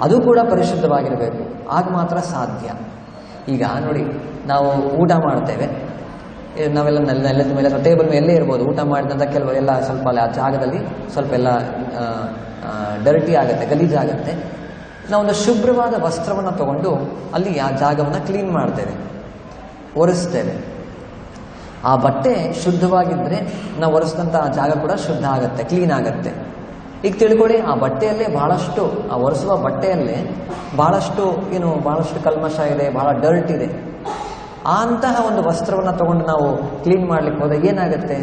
ಅದು ಕೂಡ ಪರಿಶುದ್ಧವಾಗಿರಬೇಕು. ಆಗ ಮಾತ್ರ ಸಾಧ್ಯ. ಈಗ ನೋಡಿ, ನಾವು ಊಟ ಮಾಡ್ತೇವೆ. ನಾವೆಲ್ಲ ನೆಲ ನೆಲದ ಮೇಲೆ ಅಥವಾ ಟೇಬಲ್ ಮೇಲೆ ಇರ್ಬೋದು. ಊಟ ಮಾಡಿದಂಥ ಕೆಲವು ಎಲ್ಲ ಸ್ವಲ್ಪ ಅಲ್ಲಿ ಆ ಜಾಗದಲ್ಲಿ ಸ್ವಲ್ಪ ಎಲ್ಲ ಡರ್ಟಿ ಆಗುತ್ತೆ ಗಲೀಜಾಗುತ್ತೆ ನಾವೊಂದು ಶುಭ್ರವಾದ ವಸ್ತ್ರವನ್ನು ತಗೊಂಡು ಅಲ್ಲಿ ಆ ಜಾಗವನ್ನು ಕ್ಲೀನ್ ಮಾಡ್ತೇವೆ, ಒರೆಸ್ತೇವೆ. ಆ ಬಟ್ಟೆ ಶುದ್ಧವಾಗಿದ್ದರೆ ನಾವು ಒರೆಸಿದಂಥ ಆ ಜಾಗ ಕೂಡ ಶುದ್ಧ ಆಗುತ್ತೆ ಕ್ಲೀನ್ ಆಗುತ್ತೆ. ಈಗ ತಿಳ್ಕೊಳ್ಳಿ, ಆ ಬಟ್ಟೆಯಲ್ಲೇ ಬಹಳಷ್ಟು, ಆ ಒರೆಸುವ ಬಟ್ಟೆಯಲ್ಲೇ ಬಹಳಷ್ಟು, ಏನು, ಬಹಳಷ್ಟು ಕಲ್ಮಶ ಇದೆ, ಬಹಳ ಡರ್ಟ್ ಇದೆ. ಅಂತಹ ಒಂದು ವಸ್ತ್ರವನ್ನು ತಗೊಂಡು ನಾವು ಕ್ಲೀನ್ ಮಾಡ್ಲಿಕ್ಕೆ ಹೋದಾಗ ಏನಾಗುತ್ತೆ?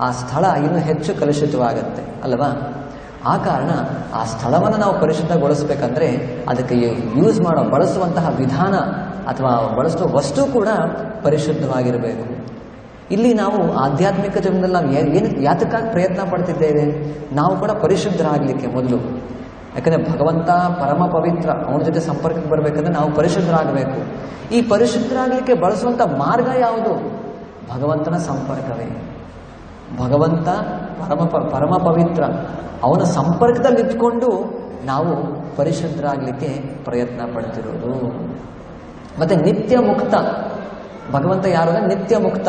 ಆ ಸ್ಥಳ ಇನ್ನೂ ಹೆಚ್ಚು ಕಲುಷಿತವಾಗುತ್ತೆ, ಅಲ್ವಾ? ಆ ಕಾರಣ ಆ ಸ್ಥಳವನ್ನು ನಾವು ಪರಿಶುದ್ಧಗೊಳಿಸ್ಬೇಕಂದ್ರೆ ಅದಕ್ಕೆ ಯೂಸ್ ಮಾಡೋ, ಬಳಸುವಂತಹ ವಿಧಾನ ಅಥವಾ ಬಳಸುವ ವಸ್ತು ಕೂಡ ಪರಿಶುದ್ಧವಾಗಿರಬೇಕು. ಇಲ್ಲಿ ನಾವು ಆಧ್ಯಾತ್ಮಿಕ ಜೀವನದಲ್ಲಿ ನಾವು ಏನು ಯಾತಕ್ಕಾಗಿ ಪ್ರಯತ್ನ ಪಡ್ತಿದ್ದೇವೆ? ನಾವು ಕೂಡ ಪರಿಶುದ್ಧರಾಗಲಿಕ್ಕೆ ಮೊದಲು. ಯಾಕಂದರೆ ಭಗವಂತ ಪರಮ ಪವಿತ್ರ, ಅವನ ಜೊತೆ ಸಂಪರ್ಕಕ್ಕೆ ಬರಬೇಕಂದ್ರೆ ನಾವು ಪರಿಶುದ್ಧರಾಗಬೇಕು. ಈ ಪರಿಶುದ್ಧರಾಗಲಿಕ್ಕೆ ಬಳಸುವಂಥ ಮಾರ್ಗ ಯಾವುದು? ಭಗವಂತನ ಸಂಪರ್ಕವೇ. ಭಗವಂತ ಪರಮ ಪರಮ ಪವಿತ್ರ, ಅವನ ಸಂಪರ್ಕದಲ್ಲಿ ನಿಂತ್ಕೊಂಡು ನಾವು ಪರಿಶುದ್ಧರಾಗಲಿಕ್ಕೆ ಪ್ರಯತ್ನ ಪಡ್ತಿರೋದು. ಮತ್ತೆ ನಿತ್ಯ ಮುಕ್ತ, ಭಗವಂತ ಯಾರು ನಿತ್ಯ ಮುಕ್ತ.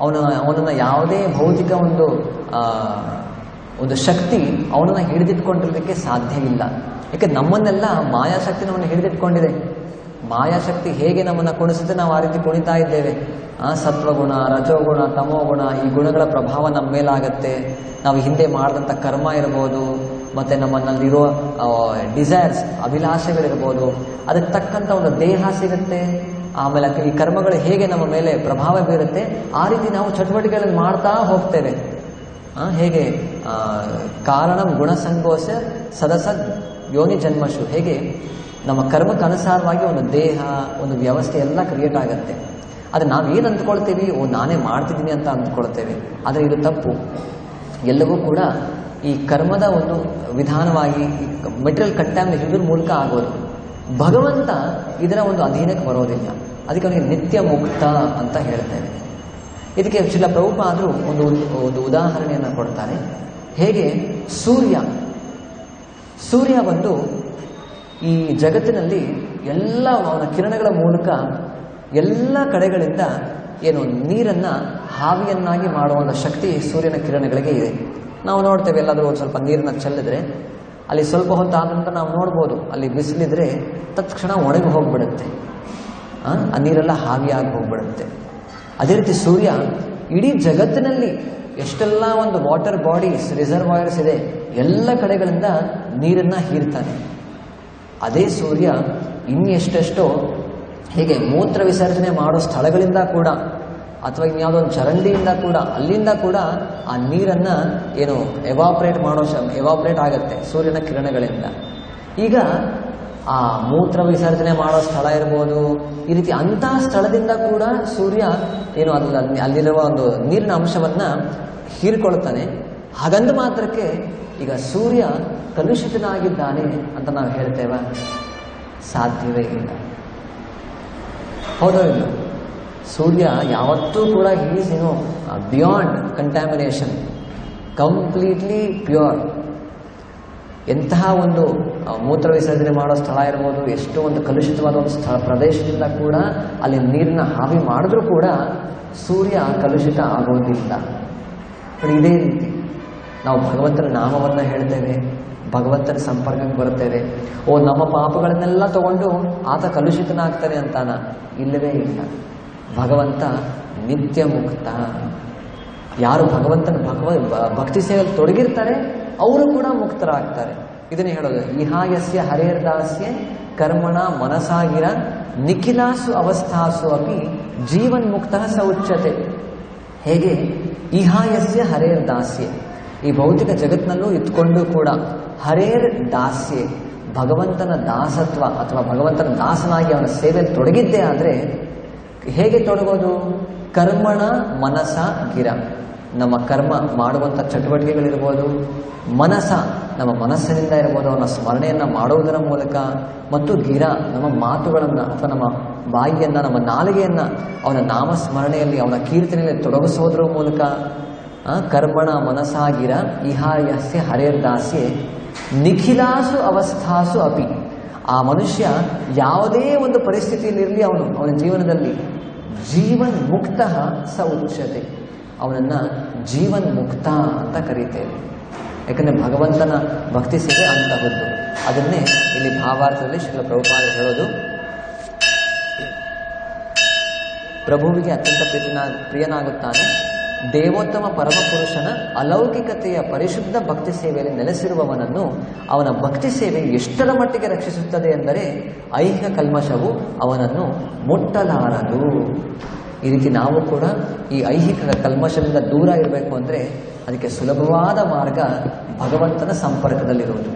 ಅವನ, ಅವನನ್ನ ಯಾವುದೇ ಭೌತಿಕ ಒಂದು ಒಂದು ಶಕ್ತಿ ಅವನನ್ನು ಹಿಡಿದಿಟ್ಕೊಂಡಿರೋದಕ್ಕೆ ಸಾಧ್ಯ ಇಲ್ಲ. ಯಾಕೆ ನಮ್ಮನ್ನೆಲ್ಲ ಮಾಯಾಶಕ್ತಿ ನಮ್ಮನ್ನು ಹಿಡಿದಿಟ್ಕೊಂಡಿದೆ? ಮಾಯಾಶಕ್ತಿ ಹೇಗೆ ನಮ್ಮನ್ನು ಕುಣಿಸುತ್ತೆ ನಾವು ಆ ರೀತಿ ಕುಣಿತಾ ಇದ್ದೇವೆ. ಆ ಸತ್ವಗುಣ, ರಜೋಗುಣ, ತಮೋಗುಣ ಈ ಗುಣಗಳ ಪ್ರಭಾವ ನಮ್ಮ ಮೇಲಾಗತ್ತೆ. ನಾವು ಹಿಂದೆ ಮಾಡಿದಂಥ ಕರ್ಮ ಇರ್ಬೋದು, ಮತ್ತು ನಮ್ಮನ್ನಲ್ಲಿರೋ ಡಿಸೈರ್ಸ್ ಅಭಿಲಾಷೆಗಳಿರ್ಬೋದು. ಅದಕ್ಕೆ ತಕ್ಕಂಥ ಒಂದು ದೇಹ ಸಿಗುತ್ತೆ. ಆಮೇಲೆ ಈ ಕರ್ಮಗಳು ಹೇಗೆ ನಮ್ಮ ಮೇಲೆ ಪ್ರಭಾವ ಬೀರುತ್ತೆ, ಆ ರೀತಿ ನಾವು ಚಟುವಟಿಕೆಗಳನ್ನು ಮಾಡ್ತಾ ಹೋಗ್ತೇವೆ. ಹೇಗೆ ಕಾರಣ ಗುಣ ಗುಣಸಂಗೋಸ ಸದಸ ಯೋನಿ ಜನ್ಮಶು. ಹೇಗೆ? ನಮ್ಮ ಕರ್ಮಕ್ಕೆ ಅನುಸಾರವಾಗಿ ಒಂದು ದೇಹ, ಒಂದು ವ್ಯವಸ್ಥೆ ಎಲ್ಲ ಕ್ರಿಯೇಟ್ ಆಗುತ್ತೆ. ಅದು ನಾವೇನು ಅಂದ್ಕೊಳ್ತೀವಿ? ಓ, ನಾನೇ ಮಾಡ್ತಿದ್ದೀನಿ ಅಂತ ಅಂದ್ಕೊಳ್ತೇವೆ. ಆದರೆ ಇದು ತಪ್ಪು. ಎಲ್ಲವೂ ಕೂಡ ಈ ಕರ್ಮದ ಒಂದು ವಿಧಾನವಾಗಿ, ಮೆಟೀರಿಯಲ್ ಕಂಟ್ಯಾಮಿನೇಷನ್ ಇದ್ರ ಮೂಲಕ ಆಗೋದು. ಭಗವಂತ ಇದರ ಒಂದು ಅಧೀನಕ್ಕೆ ಬರೋದಿಲ್ಲ. ಅದಕ್ಕೆ ಅವನಿಗೆ ನಿತ್ಯ ಮುಕ್ತ ಅಂತ ಹೇಳ್ತೇವೆ ಇದಕ್ಕೆ ಶಿಲ ಪ್ರಭುಪಾದರು ಒಂದು ಒಂದು ಉದಾಹರಣೆಯನ್ನು ಕೊಡ್ತಾರೆ. ಹೇಗೆ? ಸೂರ್ಯ. ಸೂರ್ಯ ಬಂದು ಈ ಜಗತ್ತಿನಲ್ಲಿ ಎಲ್ಲ ಅವನ ಕಿರಣಗಳ ಮೂಲಕ ಎಲ್ಲ ಕಡೆಗಳಿಂದ ಏನು ನೀರನ್ನ ಹಾವಿಯನ್ನಾಗಿ ಮಾಡುವಂಥ ಶಕ್ತಿ ಸೂರ್ಯನ ಕಿರಣಗಳಿಗೆ ಇದೆ. ನಾವು ನೋಡ್ತೇವೆ ಎಲ್ಲಾದರೂ ಒಂದು ಸ್ವಲ್ಪ ನೀರನ್ನ ಚೆಲ್ಲಿದ್ರೆ, ಅಲ್ಲಿ ಸ್ವಲ್ಪ ಹೊತ್ತು ಆದ ನಂತರ ನಾವು ನೋಡ್ಬೋದು, ಅಲ್ಲಿ ಬಿಸಿಲಿದ್ರೆ ತತ್ಕ್ಷಣ ಒಣಗಿ ಹೋಗ್ಬಿಡುತ್ತೆ. ಆ ನೀರೆಲ್ಲ ಹಾವಿಯಾಗಿ ಹೋಗ್ಬಿಡುತ್ತೆ. ಅದೇ ರೀತಿ ಸೂರ್ಯ ಇಡೀ ಜಗತ್ತಿನಲ್ಲಿ ಎಷ್ಟೆಲ್ಲ ಒಂದು ವಾಟರ್ ಬಾಡೀಸ್ ರಿಸರ್ವಾಯರ್ಸ್ ಇದೆ, ಎಲ್ಲ ಕಡೆಗಳಿಂದ ನೀರನ್ನ ಹೀರ್ತಾನೆ. ಅದೇ ಸೂರ್ಯ ಇನ್ನೆಷ್ಟೆಷ್ಟೋ ಹೀಗೆ ಮೂತ್ರ ವಿಸರ್ಜನೆ ಮಾಡೋ ಸ್ಥಳಗಳಿಂದ ಕೂಡ ಅಥವಾ ಇನ್ಯಾವುದೋ ಒಂದು ಚರಂಡಿಯಿಂದ ಕೂಡ, ಅಲ್ಲಿಂದ ಕೂಡ ಆ ನೀರನ್ನ ಏನು ಎವಾಪ್ರೇಟ್ ಮಾಡೋ ಎವಾಪ್ರೇಟ್ ಆಗುತ್ತೆ ಸೂರ್ಯನ ಕಿರಣಗಳಿಂದ. ಈಗ ಆ ಮೂತ್ರ ವಿಸರ್ಜನೆ ಮಾಡೋ ಸ್ಥಳ ಇರ್ಬೋದು. ಈ ರೀತಿ ಅಂತಹ ಸ್ಥಳದಿಂದ ಕೂಡ ಸೂರ್ಯ ಏನು ಅದು ಅಲ್ಲಿ- ಅಲ್ಲಿರುವ ಒಂದು ನೀರಿನ ಅಂಶವನ್ನ ಹೀರ್ಕೊಳ್ತಾನೆ. ಹಾಗಂದ ಮಾತ್ರಕ್ಕೆ ಈಗ ಸೂರ್ಯ ಕಲುಷಿತನಾಗಿದ್ದಾನೆ ಅಂತ ನಾವು ಹೇಳ್ತೇವ. ಸಾಧ್ಯವೇ ಇಲ್ಲ. ಹೌದೋ ಇಲ್ಲ ಸೂರ್ಯ ಯಾವತ್ತೂ ಕೂಡ ಈಸ್ ಏನು ಬಿಯಾಂಡ್ ಕಂಟ್ಯಾಮಿನೇಷನ್ ಕಂಪ್ಲೀಟ್ಲಿ ಪ್ಯೂರ್ ಎಂತಹ ಒಂದು ಮೂತ್ರ ವಿಸರ್ಜನೆ ಮಾಡೋ ಸ್ಥಳ ಇರ್ಬೋದು, ಎಷ್ಟೋ ಒಂದು ಕಲುಷಿತವಾದ ಒಂದು ಸ್ಥಳ, ಪ್ರದೇಶದಿಂದ ಕೂಡ ಅಲ್ಲಿ ನೀರಿನ ಹಾವಿ ಮಾಡಿದ್ರೂ ಕೂಡ ಸೂರ್ಯ ಕಲುಷಿತ ಆಗೋದಿಲ್ಲ. ಇದೇ ರೀತಿ ನಾವು ಭಗವಂತನ ನಾಮವನ್ನು ಹೇಳ್ತೇವೆ, ಭಗವಂತನ ಸಂಪರ್ಕಕ್ಕೆ ಬರುತ್ತೇವೆ. ಓ, ನಮ್ಮ ಪಾಪಗಳನ್ನೆಲ್ಲ ತಗೊಂಡು ಆತ ಕಲುಷಿತನಾಗ್ತಾನೆ ಅಂತಾನ? ಇಲ್ಲವೇ ಇಲ್ಲ. ಭಗವಂತ ನಿತ್ಯ ಮುಕ್ತ ಯಾರು ಭಗವಂತನ ಭಗವ ಭಕ್ತಿ ಸೇವೆಯಲ್ಲಿ ತೊಡಗಿರ್ತಾರೆ ಅವರು ಕೂಡ ಮುಕ್ತರಾಗ್ತಾರೆ. ಇದನ್ನೇ ಹೇಳೋದು, ಇಹಾಯಸ್ಯ ಹರೇರ್ದಾಸ್ಯ ಕರ್ಮಣ ಮನಸಾಗಿರ ನಿಖಿಲಾಸು ಅವಸ್ಥಾಸು ಅಪಿ ಜೀವನ್ ಮುಕ್ತ ಸ ಉಚ್ಯತೆ. ಹೇಗೆ? ಇಹಾಯಸ್ಯ ಹರೇರ್ ದಾಸ್ಯೆ ಈ ಭೌತಿಕ ಜಗತ್ನಲ್ಲೂ ಇತ್ಕೊಂಡು ಕೂಡ ಹರೇರ್ ದಾಸ್ಯೆ ಭಗವಂತನ ದಾಸತ್ವ ಅಥವಾ ಭಗವಂತನ ದಾಸನಾಗಿ ಅವನ ಸೇವೆ ತೊಡಗಿದ್ದೆ ಆದರೆ ಹೇಗೆ ತೊಡಗೋದು? ಕರ್ಮಣ ಮನಸ ಗಿರ ನಮ್ಮ ಕರ್ಮ ಮಾಡುವಂಥ ಚಟುವಟಿಕೆಗಳಿರ್ಬೋದು, ಮನಸ ನಮ್ಮ ಮನಸ್ಸಿನಿಂದ ಇರ್ಬೋದು, ಅವನ ಸ್ಮರಣೆಯನ್ನು ಮಾಡುವುದರ ಮೂಲಕ, ಮತ್ತು ಗಿರ ನಮ್ಮ ಮಾತುಗಳನ್ನು ಅಥವಾ ನಮ್ಮ ಬಾಯಿಯನ್ನು, ನಮ್ಮ ನಾಲಿಗೆಯನ್ನು ಅವನ ನಾಮಸ್ಮರಣೆಯಲ್ಲಿ, ಅವನ ಕೀರ್ತನೆಯಲ್ಲಿ ತೊಡಗಿಸೋದ್ರ ಮೂಲಕ ಕರ್ಮಣ ಮನಸಾಗಿರ ಇಹಾಯಸ್ಯ, ಹರೇರ್ದಾಸ್ಯೆ, ನಿಖಿಲಾಸು, ಅವಸ್ಥಾಸು, ಅಪಿ. ಆ ಮನುಷ್ಯ ಯಾವುದೇ ಒಂದು ಪರಿಸ್ಥಿತಿಯಲ್ಲಿರಲಿ ಅವನು ಅವನ ಜೀವನದಲ್ಲಿ ಜೀವನ್ ಮುಕ್ತ ಸ ಉಚ್ಯತೆ ಅವನನ್ನ ಜೀವನ್ ಮುಕ್ತ ಅಂತ ಕರೀತೇವೆ. ಯಾಕಂದ್ರೆ ಭಗವಂತನ ಭಕ್ತಿ ಸೇವೆ ಅಂತಹದ್ದು. ಅದನ್ನೇ ಇಲ್ಲಿ ಭಾವಾರ್ಥದಲ್ಲಿ ಶಿಲ ಪ್ರಭುಪಾದ ಹೇಳೋದು. ಪ್ರಭುವಿಗೆ ಅತ್ಯಂತ ಪ್ರೀತಿನ, ಪ್ರಿಯನಾಗುತ್ತಾನೆ. ದೇವೋತ್ತಮ ಪರಮಪುರುಷನ ಅಲೌಕಿಕತೆಯ ಪರಿಶುದ್ಧ ಭಕ್ತಿ ಸೇವೆಯಲ್ಲಿ ನೆಲೆಸಿರುವವನನ್ನು ಅವನ ಭಕ್ತಿ ಸೇವೆ ಎಷ್ಟರ ಮಟ್ಟಿಗೆ ರಕ್ಷಿಸುತ್ತದೆ ಎಂದರೆ ಐಹಿಕ ಕಲ್ಮಶವು ಅವನನ್ನು ಮುಟ್ಟಲಾರದು. ಈ ರೀತಿ ನಾವು ಕೂಡ ಈ ಐಹಿಕ ಕಲ್ಮಶದಿಂದ ದೂರ ಇರಬೇಕು ಅಂದರೆ ಅದಕ್ಕೆ ಸುಲಭವಾದ ಮಾರ್ಗ ಭಗವಂತನ ಸಂಪರ್ಕದಲ್ಲಿರುವುದು.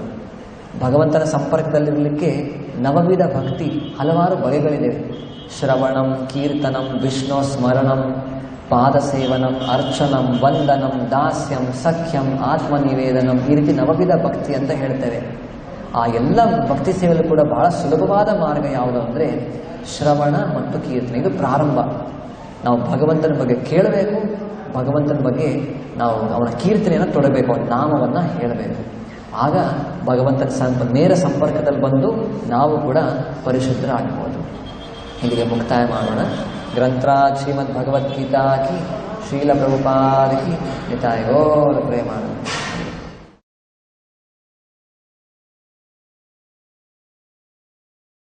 ಭಗವಂತನ ಸಂಪರ್ಕದಲ್ಲಿರಲಿಕ್ಕೆ ನವವಿಧ ಭಕ್ತಿ ಹಲವಾರು ಬಗೆಗಳಿವೆ ಶ್ರವಣಂ, ಕೀರ್ತನಂ, ವಿಷ್ಣು ಸ್ಮರಣಂ, ಪಾದಸೇವನಂ, ಅರ್ಚನಂ, ವಂದನಂ, ದಾಸ್ಯಂ, ಸಖ್ಯಂ, ಆತ್ಮನಿವೇದನಂ ಈ ರೀತಿ ನವವಿಧ ಭಕ್ತಿ ಅಂತ ಹೇಳ್ತೇವೆ. ಆ ಎಲ್ಲ ಭಕ್ತಿ ಸೇವೆಯಲ್ಲೂ ಕೂಡ ಬಹಳ ಸುಲಭವಾದ ಮಾರ್ಗ ಯಾವುದು ಅಂದರೆ ಶ್ರವಣ ಮತ್ತು ಕೀರ್ತನೆ. ಇದು ಪ್ರಾರಂಭ. ನಾವು ಭಗವಂತನ ಬಗ್ಗೆ ಕೇಳಬೇಕು, ಭಗವಂತನ ಬಗ್ಗೆ ನಾವು ಅವನ ಕೀರ್ತನೆಯನ್ನು ತೊಡಬೇಕು, ಅವನ ನಾಮವನ್ನು ಹೇಳಬೇಕು. ಆಗ ಭಗವಂತನ ಸಂಪ, ನೇರ ಸಂಪರ್ಕದಲ್ಲಿ ಬಂದು ನಾವು ಕೂಡ ಪರಿಶುದ್ಧರಾಗಬಹುದು. ಇಲ್ಲಿಗೆ ಮುಕ್ತಾಯ ಮಾಡೋಣ. ಗ್ರಂಥ ಶ್ರೀಮದ್ ಭಗವದ್ಗೀತಾ ಕಿ ಶ್ರೀಲ ಪ್ರಭುಪಾದ ಕಿ ಪ್ರೇಮ